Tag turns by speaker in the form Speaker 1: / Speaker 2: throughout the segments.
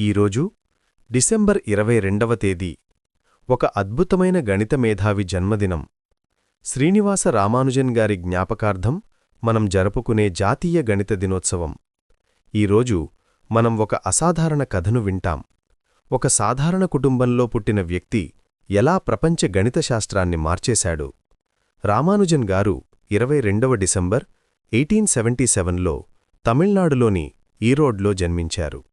Speaker 1: ఈరోజు డిసెంబర్ ఇరవై రెండవ తేదీ ఒక అద్భుతమైన గణిత మేధావి జన్మదినం. శ్రీనివాస రామానుజన్ గారి జ్ఞాపకార్థం మనం జరుపుకునే జాతీయ గణిత దినోత్సవం. ఈరోజు మనం ఒక అసాధారణ కథను వింటాం. ఒక సాధారణ కుటుంబంలో పుట్టిన వ్యక్తి ఎలా ప్రపంచ గణిత శాస్త్రాన్ని మార్చేశాడు. రామానుజన్ గారు ఇరవై రెండవ డిసెంబర్ ఎయిటీన్ సెవెంటీ సెవెన్లో తమిళనాడులోని ఈరోడ్లో జన్మించారు.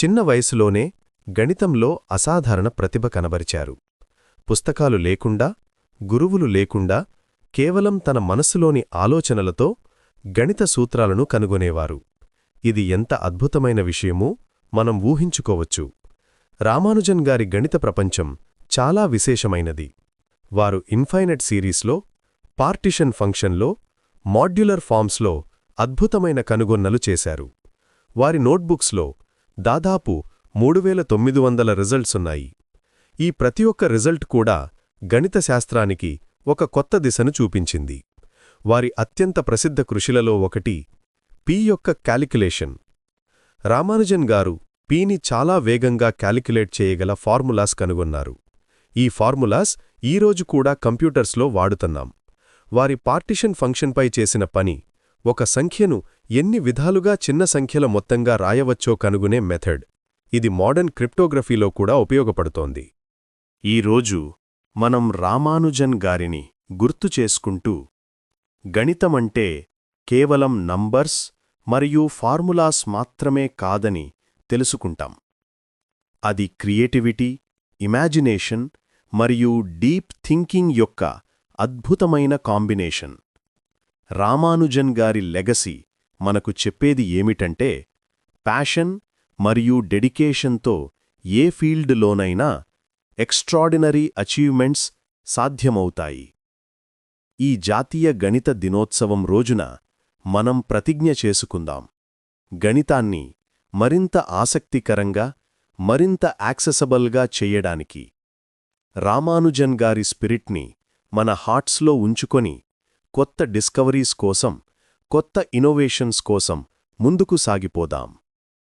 Speaker 1: చిన్న వయసులోనే గణితంలో అసాధారణ ప్రతిభ కనబరిచారు. పుస్తకాలు లేకుండా గురువులు లేకుండా కేవలం తన మనస్సులోని ఆలోచనలతో గణిత సూత్రాలను కనుగొనేవారు. ఇది ఎంత అద్భుతమైన విషయమూ మనం ఊహించుకోవచ్చు. రామానుజన్ గారి గణిత ప్రపంచం చాలా విశేషమైనది. వారు ఇన్ఫైనట్ సిరీస్లో పార్టిషన్ ఫంక్షన్లో మాడ్యులర్ ఫామ్స్లో అద్భుతమైన కనుగొన్నలు చేశారు. వారి నోట్బుక్స్లో దాదాపు మూడు వేల తొమ్మిది వందల రిజల్ట్సున్నాయి ఈ ప్రతి ఒక్క రిజల్ట్ కూడా గణిత శాస్త్రానికి ఒక కొత్త దిశను చూపించింది. వారి అత్యంత ప్రసిద్ధ కృషిలలో ఒకటి పి యొక్క క్యాలిక్యులేషన్. రామానుజన్ గారు పీని చాలా వేగంగా క్యాలిక్యులేట్ చేయగల ఫార్ములాస్ కనుగొన్నారు. ఈ ఫార్ములాస్ ఈరోజు కూడా కంప్యూటర్స్లో వాడుతున్నాం. వారి పార్టిషన్ ఫంక్షన్పై చేసిన పని ఒక సంఖ్యను ఎన్ని విధాలుగా చిన్న సంఖ్యల మొత్తంగా రాయవచ్చో కనుగొనే మెథడ్. ఇది మోడర్న్ క్రిప్టోగ్రఫీలో కూడా ఉపయోగపడుతోంది. ఈరోజు మనం రామానుజన్ గారిని గుర్తు చేసుకుంటూ గణితమంటే కేవలం నంబర్స్ మరియు ఫార్ములాస్ మాత్రమే కాదని తెలుసుకుంటాం. అది క్రియేటివిటీ ఇమాజినేషన్ మరియు డీప్ థింకింగ్ యొక్క అద్భుతమైన కాంబినేషన్. రామానుజన్ గారి లెగసీ మనకు చెప్పేది ఏమిటంటే ప్యాషన్ మరియు డెడికేషన్తో ఏ ఫీల్డ్లోనైనా ఎక్స్ట్రాడినరీ అచీవ్మెంట్స్ సాధ్యమవుతాయి. ఈ జాతీయ గణిత దినోత్సవం రోజున మనం ప్రతిజ్ఞ చేసుకుందాం. గణితాన్ని మరింత ఆసక్తికరంగా మరింత యాక్సెసబుల్గా చెయ్యడానికి రామానుజన్ గారి స్పిరిట్ని మన హార్ట్స్లో ఉంచుకొని కొత్త డిస్కవరీస్ కోసం కొత్త ఇన్నోవేషన్స్ కోసం ముందుకు సాగిపోదాం.